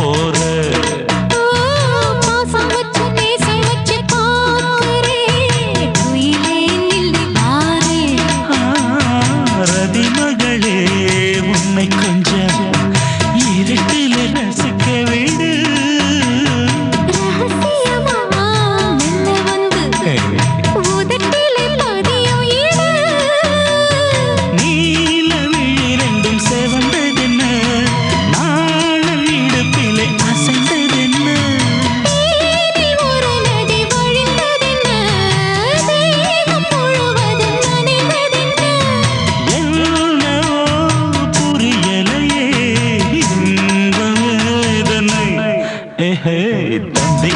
amor இசை